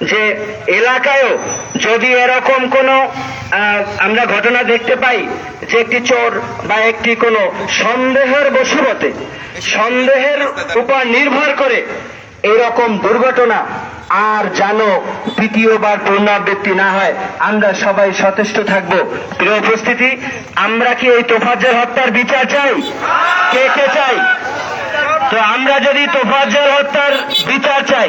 যে এলাকায়ও যদি এরকম কোনো আমরা ঘটনা দেখতে পাই যে একটি চোর বা একটি কোনো সন্দেহের বশবতে সন্দেহের উপর নির্ভর করে এরকম দুর্ঘটনা আর যেন দ্বিতীয়বার পুনরাবৃত্তি না হয়, আমরা সবাই সচেষ্ট থাকব। প্রিয় উপস্থিতি, আমরা কি এই তোফাজ্জল হত্যার বিচার চাই? কে কে চাই? তো আমরা যদি তোফাজ্জল হত্যার বিচার চাই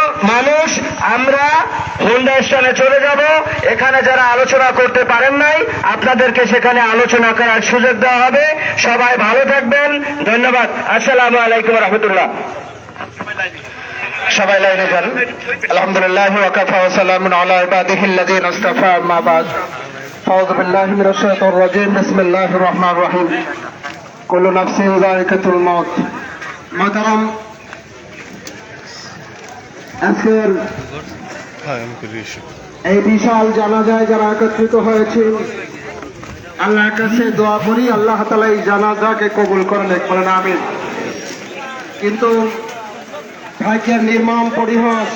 মানুষ, আমরা হোন্ডা চলে যাব। এখানে যারা আলোচনা করতে পারেন নাই, আপনাদেরকে সেখানে আলোচনা করার সুযোগ দেওয়া হবে। সবাই ভালো থাকবেন। ধন্যবাদ। আসসালামু আলাইকুম রহমতুল্লাহ। সবাই লাইনে যান। আলহামদুলিল্লাহ ওয়াকাফা ওয়া সালামুন আলা ইবাদিহি আল্লাযীনা ইসতাফা আম্মা বাদ। আউযু বিল্লাহি মিনাশ শাইতানির রাজীম। বিসমিল্লাহির রহমানির রহিম। কুল্লু নাফসিন যায়িকাতুল মাউত। মাতারাম আজকের এই বিশাল জানাজায় যারা একত্রিত হয়েছে আল্লাহর কাছে দোয়া করি আল্লাহ তাআলা এই জানাজাকে কবুল করেন বলেন আমিন। কিন্তু ভাগ্যের নির্মম পরিহাস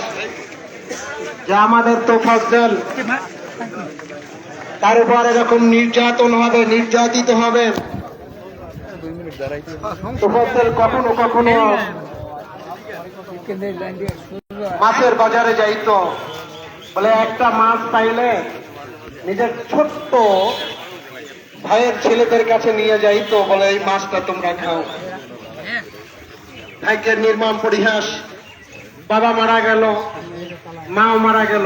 যে আমাদের তো ফজল তার উপর এরকম নির্যাতন হবে নির্যাতিত হবে। কখনো কখনো মাছের বাজারে যাইতো বলে একটা মাছ পাইলে নিজের ছোট্ট ভাইয়ের ছেলেদের কাছে নিয়ে যাইতো বলে এই মাছটা তোমরা খাও। ভাগ্যের নির্মম পরিহাস, বাবা মারা গেল, মাও মারা গেল।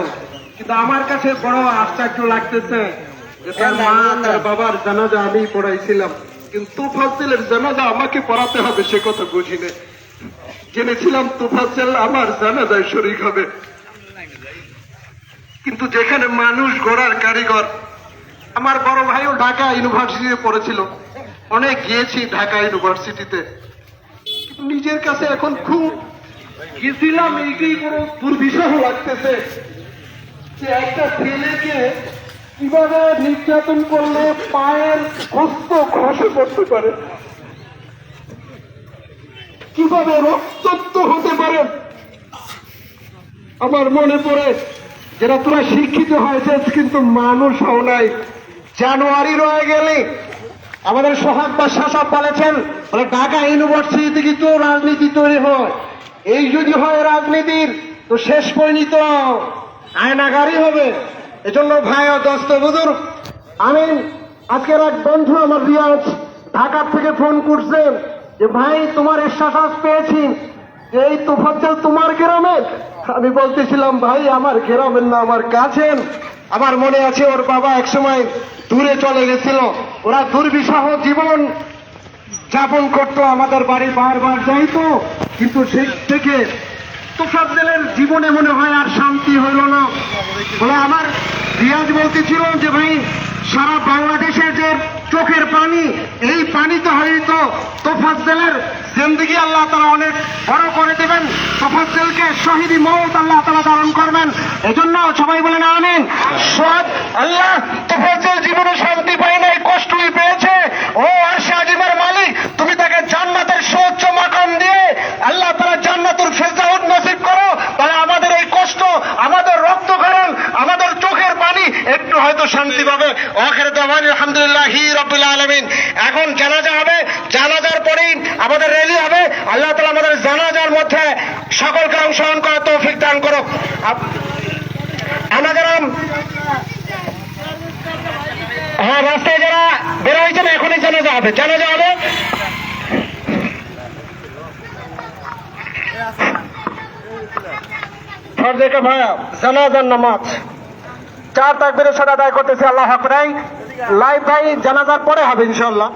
কিন্তু আমার কাছে বড় আশ্চর্য লাগতেছে বাবার জানাজা আমি পড়াইছিলাম। কিন্তু তুফাজ্জেলের জানাজা আমাকে পড়াতে হবে, সে কথা বুঝি না জেনেছিলাম তুফাজ্জেল আমার জানাজায় শরিক হবে। কিন্তু যেখানে মানুষ গড়ার কারিগর, আমার বড় ভাইও ঢাকা ইউনিভার্সিটিতে পড়েছিল। অনেক গিয়েছি ঢাকা ইউনিভার্সিটিতে। নিজের কাছে এখন খুব গেছিলাম এইটাই বড় দুর্বিষহ লাগতেছে। যে একটা ছেলেকে কীভাবে নির্যাতন করলে পায়ের হস্ত খসে পড়তে পারে? কীভাবে রক্তাক্ত হতে পারে? আমার মনে পড়ে যেটা তোরা শিক্ষিত হয়েছে, কিন্তু মানুষ হও নাই। জানুয়ারি রয়ে গেলে আমাদের সোহাগ বা শাসক বলেছেন, বলে ঢাকা ইউনিভার্সিটিতে কিন্তু রাজনীতি তৈরি হয়। এই যদি হয় রাজনীতির, তো শেষ পরিণত আয়নাগারি হবে। এজন্য ভাই ও দস্ত বুজুর আমি আজকের এক বন্ধু আমার রিয়াজ ঢাকার থেকে ফোন করছেন। যে ভাই, তোমার এসাস পেয়েছি। এই তোফাজ্জল তোমার গ্রামের। আমি বলতেছিলাম, ভাই, আমার গ্রামের না, আমার কাছেন আমার মনে আছে, ওর বাবা একসময় দূরে চলে গেছিল। ওরা দুর্বিষহ জীবন যাপন করতো, আমাদের বাড়ি বারবার যাইতো। কিন্তু সেই থেকে তোফাজ্জেলের জীবনে মনে হয় আর শান্তি হইল না। বলে আমার রিয়াজ বলতেছিল যে, ভাই, সারা বাংলাদেশের যে চোখের পানি, এই পানি পানিতে হয়তো তোফাজ্জেলের জিন্দগি আল্লাহ তারা অনেক বড় করে দেবেন। তোফাজ্জেলকে শহীদি মৌত আল্লাহ তারা ধারণ করবেন। এজন্য সবাই বলেন আমিন। আল্লাহ তোফাজ্জেল জীবনে শান্তি পায় নাই, কষ্টই পেয়েছে। ও আরশে আজিমের মালিক, তুমি তাকে জান্নাতের সৌচ্চ মাকাম দিয়ে আল্লাহ তারা জান্নাতুল ফেরদাউদ নসিব করো। তাহলে আমাদের এই কষ্ট, আমাদের রক্ত রক্তক্ষরণ, আমাদের চোখের পানি একটু হয়তো শান্তি পাবে। ওখানে তো আলহামদুলিল্লাহ মধ্যে সকলকে অংশগ্রহণ করা তৌফিক দান করো আমাদের হ্যাঁ রাস্তায় যারা বের হয়েছেন এখনই জানাজা হবে। জানাজা হবে। ফর্জে ভাইয়া নামাজ। চার তাকবিরের সাথে আদায় করতেছে, আল্লাহ হাকরাই লাইভ ভাই, জানাজার পরে হবে ইনশাল্লাহ